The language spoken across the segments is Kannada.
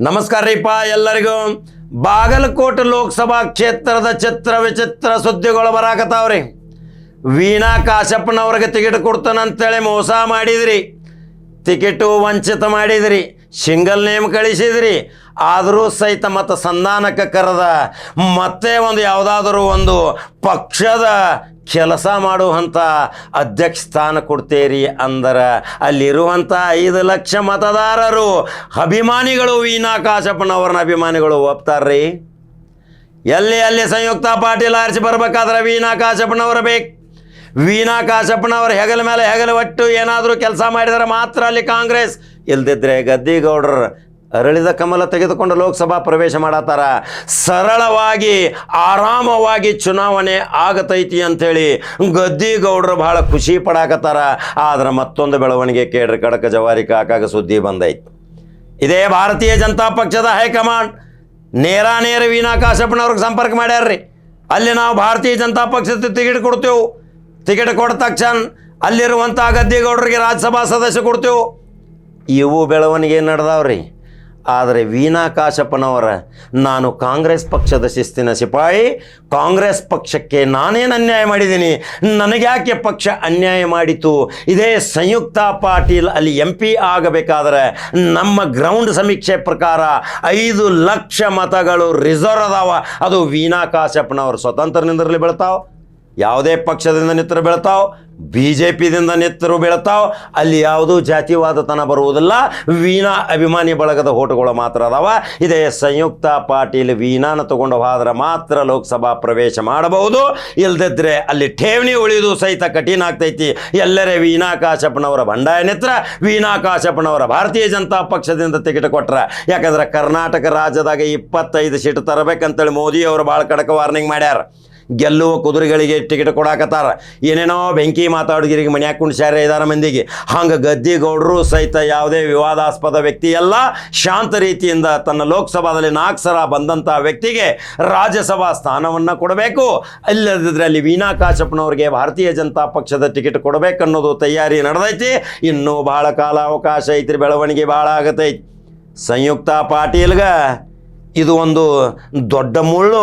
ನಮಸ್ಕಾರ ರೀಪ ಎಲ್ಲರಿಗೂ. ಬಾಗಲಕೋಟೆ ಲೋಕಸಭಾ ಕ್ಷೇತ್ರದ ಚಿತ್ರ ವಿಚಿತ್ರ ಸುದ್ದಿಗಳು ಬರಾಕತ್ತಾವ್ರಿ. ವೀಣಾ ಕಾಶಪ್ಪನವ್ರಿಗೆ ಟಿಕೆಟ್ ಕೊಡ್ತಾನಂತೇಳಿ ಮೋಸ ಮಾಡಿದ್ರಿ. ಟಿಕೆಟು ವಂಚಿತ ಮಾಡಿದ್ರಿ. ಸಿಂಗಲ್ ನೇಮ್ ಕಳಿಸಿದ್ರಿ. ಆದರೂ ಸಹಿತ ಮತ್ತು ಸಂಧಾನಕ್ಕೆ ಕರೆದ ಮತ್ತೆ ಒಂದು ಯಾವುದಾದರೂ ಒಂದು ಪಕ್ಷದ ಕೆಲಸ ಮಾಡುವಂಥ ಅಧ್ಯಕ್ಷ ಸ್ಥಾನ ಕೊಡ್ತೀರಿ ಅಂದ್ರೆ. ಅಲ್ಲಿರುವಂಥ ಐದು ಲಕ್ಷ ಮತದಾರರು ಅಭಿಮಾನಿಗಳು ವೀನಾ ಕಾಶಪ್ಪನವ್ರನ್ನ ಅಭಿಮಾನಿಗಳು ಒಪ್ತಾರ್ರಿ. ಎಲ್ಲಿ, ಅಲ್ಲಿ ಸಂಯುಕ್ತ ಪಾಟೀಲ್ ಆರಿಸಿ ಬರ್ಬೇಕಾದ್ರೆ ವೀನಾ ಕಾಶಪ್ಪನವ್ರ ಬೇಕು. ವೀಣಾ ಕಾಶಪ್ಪನವರ ಹೆಗಲ ಮೇಲೆ ಹೆಗಲ ಒಟ್ಟು ಏನಾದರೂ ಕೆಲಸ ಮಾಡಿದರೆ ಮಾತ್ರ ಅಲ್ಲಿ ಕಾಂಗ್ರೆಸ್. ಇಲ್ದಿದ್ರೆ ಗದ್ದಿಗೌಡರ ಅರಳಿದ ಕಮಲ ತೆಗೆದುಕೊಂಡು ಲೋಕಸಭಾ ಪ್ರವೇಶ ಮಾಡತ್ತಾರ. ಸರಳವಾಗಿ, ಆರಾಮವಾಗಿ ಚುನಾವಣೆ ಆಗತೈತಿ ಅಂಥೇಳಿ ಗದ್ದಿಗೌಡರು ಬಹಳ ಖುಷಿ ಪಡಾಕತ್ತಾರ. ಆದ್ರೆ ಮತ್ತೊಂದು ಬೆಳವಣಿಗೆ ಕೇಳ್ರಿ, ಕಡಕ ಜವಾರಿ ಕಾಕಾಗ ಸುದ್ದಿ ಬಂದೈತಿ. ಇದೇ ಭಾರತೀಯ ಜನತಾ ಪಕ್ಷದ ಹೈಕಮಾಂಡ್. ನೇರ ನೇರ ವೀಣಾ ಕಾಶಪ್ಪನವ್ರಿಗೆ ಸಂಪರ್ಕ ಮಾಡ್ಯಾರ್ರಿ. ಅಲ್ಲಿ ನಾವು ಭಾರತೀಯ ಜನತಾ ಪಕ್ಷದ ಟಿಕೆಟ್ ಕೊಡ್ತೇವೆ ಟಿಕೆಟ್ ಕೊಟ್ಟ ತಕ್ಷಣ ಅಲ್ಲಿರುವಂಥ ಗದ್ದಿಗೌಡರಿಗೆ ರಾಜ್ಯಸಭಾ ಸದಸ್ಯ ಕೊಡ್ತೇವೆ. ಇವು ಬೆಳವಣಿಗೆ ನಡೆದಾವ್ರಿ. ಆದರೆ ವೀಣಾ ಕಾಶಪ್ಪನವರ ನಾನು ಕಾಂಗ್ರೆಸ್ ಪಕ್ಷದ ಶಿಸ್ತಿನ ಸಿಪಾಯಿ, ಕಾಂಗ್ರೆಸ್ ಪಕ್ಷಕ್ಕೆ ನಾನೇನು ಅನ್ಯಾಯ ಮಾಡಿದ್ದೀನಿ? ನನಗ್ಯಾಕೆ ಪಕ್ಷ ಅನ್ಯಾಯ ಮಾಡಿತು? ಇದೇ ಸಂಯುಕ್ತ ಪಾಟೀಲ್ ಅಲ್ಲಿ ಎಂ ಪಿ ಆಗಬೇಕಾದ್ರೆ ನಮ್ಮ ಗ್ರೌಂಡ್ ಸಮೀಕ್ಷೆ ಪ್ರಕಾರ ಐದು ಲಕ್ಷ ಮತಗಳು ರಿಸರ್ವ್ ಅದಾವ. ಅದು ವೀಣಾ ಕಾಶಪ್ಪನವರು ಸ್ವತಂತ್ರ ನಿಂದರಲಿ ಬೆಳ್ತಾವ್. ಯಾವುದೇ ಪಕ್ಷದಿಂದ ನಿತ್ತರು ಬೆಳತಾವ್ ಬಿ ಜೆ ಪಿದಿಂದ ನಿತ್ತರು ಬೀಳ್ತಾವ್, ಅಲ್ಲಿ ಯಾವುದೂ ಜಾತಿವಾದತನ ಬರುವುದಿಲ್ಲ. ವೀಣಾ ಅಭಿಮಾನಿ ಬಳಗದ ಓಟುಗಳು ಮಾತ್ರ ಅದಾವ. ಇದೇ ಸಂಯುಕ್ತ ಪಾಟೀಲ್ ವೀಣಾನ ತಗೊಂಡು ಹೋದ್ರೆ ಮಾತ್ರ ಲೋಕಸಭಾ ಪ್ರವೇಶ ಮಾಡಬಹುದು. ಇಲ್ದಿದ್ರೆ ಅಲ್ಲಿ ಠೇವಣಿ ಉಳಿದು ಸಹಿತ ಕಠಿಣ ಆಗ್ತೈತಿ. ಎಲ್ಲರೇ ವೀಣಾ ಕಾಶಪ್ಪನವರ ಬಂಡಾಯ ನಿತ್ರ, ವೀಣಾ ಕಾಶಪ್ಪನವರ ಭಾರತೀಯ ಜನತಾ ಪಕ್ಷದಿಂದ ಟಿಕೆಟ್ ಕೊಟ್ರ ಯಾಕಂದ್ರೆ ಕರ್ನಾಟಕ ರಾಜ್ಯದಾಗ ಇಪ್ಪತ್ತೈದು ಸೀಟ್ ತರಬೇಕಂತೇಳಿ ಮೋದಿ ಅವರು ಭಾಳ ಕಡಕ ವಾರ್ನಿಂಗ್ ಮಾಡ್ಯಾರ. ಗೆಲ್ಲುವ ಕುದುರೆಗಳಿಗೆ ಟಿಕೆಟ್ ಕೊಡಾಕತ್ತಾರ. ಏನೇನೋ ಬೆಂಕಿ ಮಾತಾಡೋಗಿರಿಗೆ ಮನ್ಯಾಗ ಕುಣಿಸ್ಯಾರ ಇದಾರ ಮಂದಿಗೆ. ಹಂಗೆ ಗದ್ದಿಗೌಡರು ಸಹಿತ ಯಾವುದೇ ವಿವಾದಾಸ್ಪದ ವ್ಯಕ್ತಿ ಅಲ್ಲ ಶಾಂತ ರೀತಿಯಿಂದ ತನ್ನ ಲೋಕಸಭಾದಲ್ಲಿ ನಾಲ್ಕು ಸಲ ಬಂದಂಥ ವ್ಯಕ್ತಿಗೆ ರಾಜ್ಯಸಭಾ ಸ್ಥಾನವನ್ನು ಕೊಡಬೇಕು. ಇಲ್ಲದಿದ್ದರೆ ಅಲ್ಲಿ ವೀಣಾ ಕಾಶಪ್ಪನವ್ರಿಗೆ ಭಾರತೀಯ ಜನತಾ ಪಕ್ಷದ ಟಿಕೆಟ್ ಕೊಡಬೇಕನ್ನೋದು ತಯಾರಿ ನಡೆದೈತಿ. ಇನ್ನೂ ಕಾಲ ಅವಕಾಶ ಐತ್ರಿ, ಬೆಳವಣಿಗೆ ಭಾಳ ಆಗತೈತಿ. ಸಂಯುಕ್ತ ಪಾಟೀಲ್ಗ ಇದು ಒಂದು ದೊಡ್ಡ ಮುಳ್ಳು.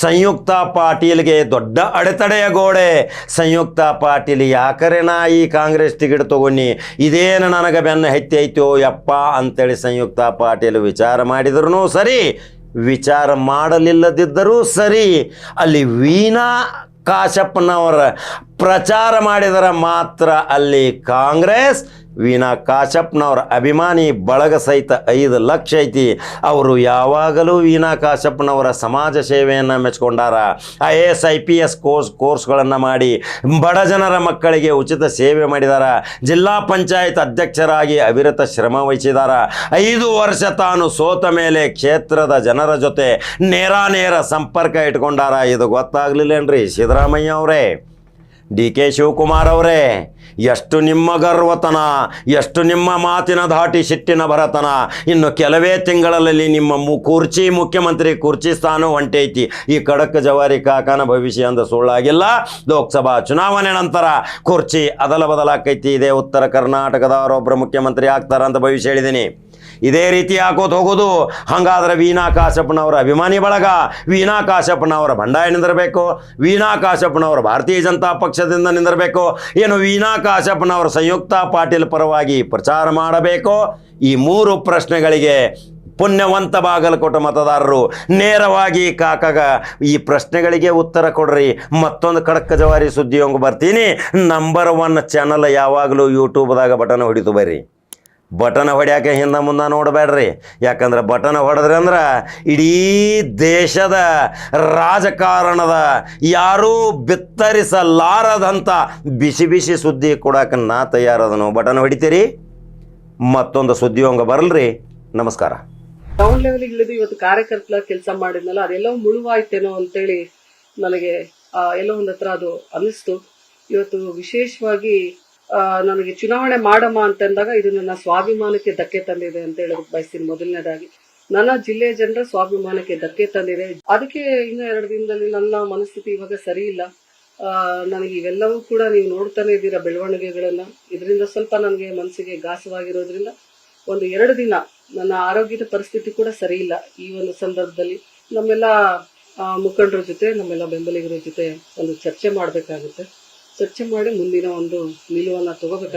ಸಂಯುಕ್ತ ಪಾಟೀಲ್ಗೆ ದೊಡ್ಡ ಅಡೆತಡೆಯ ಗೋಡೆ. ಸಂಯುಕ್ತ ಪಾಟೀಲ್ ಯಾಕರೆ ನಾ ಈ ಕಾಂಗ್ರೆಸ್ ಟಿಕೆಟ್ ತಗೊಂಡಿ? ಇದೇನು ನನಗೆ ಬೆನ್ನ ಹೆತ್ತಿ ಐತೋ ಯಪ್ಪ ಅಂತೇಳಿ ಸಂಯುಕ್ತ ಪಾಟೀಲ್ ವಿಚಾರ ಮಾಡಿದ್ರು ಸರಿ, ವಿಚಾರ ಮಾಡಲಿಲ್ಲದಿದ್ದರೂ ಸರಿ. ಅಲ್ಲಿ ವೀಣಾ ಕಾಶಪ್ಪನವರ ಪ್ರಚಾರ ಮಾಡಿದರ ಮಾತ್ರ ಅಲ್ಲಿ ಕಾಂಗ್ರೆಸ್, ವೀಣಾ ಕಾಶಪ್ಪನವರ ಅಭಿಮಾನಿ ಬಳಗ ಸಹಿತ ಐದು ಲಕ್ಷ ಐತಿ. ಅವರು ಯಾವಾಗಲೂ ವೀಣಾ ಕಾಶಪ್ಪನವರ ಸಮಾಜ ಸೇವೆಯನ್ನು ಮೆಚ್ಕೊಂಡಾರ. I A S, I P S course, ಕೋರ್ಸ್ಗಳನ್ನು ಮಾಡಿ ಬಡ ಜನರ ಮಕ್ಕಳಿಗೆ ಉಚಿತ ಸೇವೆ ಮಾಡಿದಾರ. ಜಿಲ್ಲಾ ಪಂಚಾಯತ್ ಅಧ್ಯಕ್ಷರಾಗಿ ಅವಿರತ ಶ್ರಮ ವಹಿಸಿದಾರ. ಐದು ವರ್ಷ ತಾನು ಸೋತ ಮೇಲೆ ಕ್ಷೇತ್ರದ ಜನರ ಜೊತೆ ನೇರ ನೇರ ಸಂಪರ್ಕ ಇಟ್ಕೊಂಡಾರ. ಇದು ಗೊತ್ತಾಗ್ಲಿಲ್ಲೇನ್ರಿ ಸಿದ್ದರಾಮಯ್ಯ ಅವರೇ? ಡಿ ಕೆ ಶಿವಕುಮಾರ್ ಅವರೇ, ಎಷ್ಟು ನಿಮ್ಮ ಗರ್ವತನ, ಎಷ್ಟು ನಿಮ್ಮ ಮಾತಿನ ಧಾಟಿ ಸಿಟ್ಟಿನ ಭರತನ. ಇನ್ನು ಕೆಲವೇ ತಿಂಗಳಲ್ಲಿ ನಿಮ್ಮ ಮು ಕುರ್ಚಿ, ಮುಖ್ಯಮಂತ್ರಿ ಕುರ್ಚಿ ಸ್ಥಾನ ಹೊಂಟೈತಿ ಈ ಖಡಕ್ ಜವಾರಿ ಕಾಕನ ಭವಿಷ್ಯ ಅಂದ ಸುಳ್ಳಾಗಿಲ್ಲ. ಲೋಕಸಭಾ ಚುನಾವಣೆ ನಂತರ ಕುರ್ಚಿ ಅದಲ ಬದಲಾಕೈತಿ. ಇದೇ ಉತ್ತರ ಕರ್ನಾಟಕದವರೊಬ್ಬರು ಮುಖ್ಯಮಂತ್ರಿ ಆಗ್ತಾರ ಅಂತ ಭವಿಷ್ಯ ಹೇಳಿದ್ದೀನಿ ಇದೇ ರೀತಿ ಹಾಕೋತ ಹೋಗೋದು. ಹಂಗಾದ್ರೆ ವೀಣಾ ಕಾಶಪ್ಪನವರ ಅಭಿಮಾನಿ ಬಳಗ, ವೀಣಾ ಕಾಶಪ್ಪನವರ ಬಂಡಾಯ ನಿಂದಿರಬೇಕು. ವೀಣಾ ಕಾಶಪ್ಪನವರ ಭಾರತೀಯ ಜನತಾ ಪಕ್ಷದಿಂದ ನಿಂದಿರಬೇಕು. ಏನು ವೀಣಾ ಕಾಶಪ್ಪನವರ ಸಂಯುಕ್ತ ಪಾಟೀಲ್ ಪರವಾಗಿ ಪ್ರಚಾರ ಮಾಡಬೇಕು. ಈ ಮೂರು ಪ್ರಶ್ನೆಗಳಿಗೆ ಪುಣ್ಯವಂತ ಬಾಗಲಕೋಟೆ ಮತದಾರರು ನೇರವಾಗಿ ಕಾಕಾಗ ಈ ಪ್ರಶ್ನೆಗಳಿಗೆ ಉತ್ತರ ಕೊಡ್ರಿ. ಮತ್ತೊಂದು ಖಡಕ್ ಜವಾರಿ ಸುದ್ದಿ ಬರ್ತೀನಿ. ನಂಬರ್ ಒನ್ ಚಾನಲ್ ಯಾವಾಗಲೂ ಯೂಟ್ಯೂಬ್ದಾಗ ಬಟನ್ ಹೊಡಿತು ಬರ್ರಿ. ಬಟನ್ ಹೊಡ್ಯಾಕೆ ಹಿಂದೆ ಮುಂದೆ ನೋಡಬೇಡ್ರಿ ಯಾಕಂದ್ರೆ ಬಟನ್ ಹೊಡೆದ್ರಿ ಅಂದ್ರೆ ಇಡೀ ದೇಶದ ರಾಜಕಾರಣದ ಯಾರೂ ಬಿತ್ತರಿಸಲಾರದಂಥ ಬಿಸಿ ಬಿಸಿ ಸುದ್ದಿ ಕೊಡಕ್ಕೆ ನಾ ತಯಾರದನು. ಬಟನ್ ಹೊಡಿತೀರಿ? ಮತ್ತೊಂದು ಸುದ್ದಿ ಹಂಗೆ ಬರಲ್ರಿ. ನಮಸ್ಕಾರ. ಟೌನ್ ಲೆವೆಲ್ ಇಳಿದು ಇವತ್ತು ಕಾರ್ಯಕರ್ತರ ಕೆಲಸ ಮಾಡಿದ್ನಲ್ಲ, ಅದೆಲ್ಲವೂ ಮುಳುವಾಯ್ತೇನೋ ಅಂತೇಳಿ ನನಗೆ ಎಲ್ಲೋ ಒಂದ್ ಹತ್ರ ಅದು ಅನ್ನಿಸ್ತು. ಇವತ್ತು ವಿಶೇಷವಾಗಿ ನನಗೆ ಚುನಾವಣೆ ಮಾಡಮ್ಮ ಅಂತಂದಾಗ ಇದು ನನ್ನ ಸ್ವಾಭಿಮಾನಕ್ಕೆ ಧಕ್ಕೆ ತಂದಿದೆ ಅಂತ ಹೇಳೋದಕ್ಕೆ ಬಯಸ್ತೀನಿ ಮೊದಲನೇದಾಗಿ. ನನ್ನ ಜಿಲ್ಲೆಯ ಜನರ ಸ್ವಾಭಿಮಾನಕ್ಕೆ ಧಕ್ಕೆ ತಂದಿದೆ. ಅದಕ್ಕೆ ಇನ್ನು ಎರಡು ದಿನದಲ್ಲಿ ನನ್ನ ಮನಸ್ಥಿತಿ ಇವಾಗ ಸರಿ ಇಲ್ಲ. ನನಗೆ ಇವೆಲ್ಲವೂ ಕೂಡ ನೀವು ನೋಡ್ತಾನೆ ಇದ್ದೀರಾ ಬೆಳವಣಿಗೆಗಳನ್ನ. ಇದರಿಂದ ಸ್ವಲ್ಪ ನನಗೆ ಮನಸ್ಸಿಗೆ ಘಾಸವಾಗಿರೋದ್ರಿಂದ ಒಂದು ಎರಡು ದಿನ ನನ್ನ ಆರೋಗ್ಯದ ಪರಿಸ್ಥಿತಿ ಕೂಡ ಸರಿ ಇಲ್ಲ ಈ ಒಂದು ಸಂದರ್ಭದಲ್ಲಿ. ನಮ್ಮೆಲ್ಲ ಮುಖಂಡರ ಜೊತೆ, ನಮ್ಮೆಲ್ಲ ಬೆಂಬಲಿಗರ ಜೊತೆ ಒಂದು ಚರ್ಚೆ ಮಾಡಬೇಕಾಗುತ್ತೆ. ಚರ್ಚೆ ಮಾಡಿ ಮುಂದಿನ ಒಂದು ನಿಲುವನ್ನು ತಗೋಬೇಕಾಗುತ್ತೆ.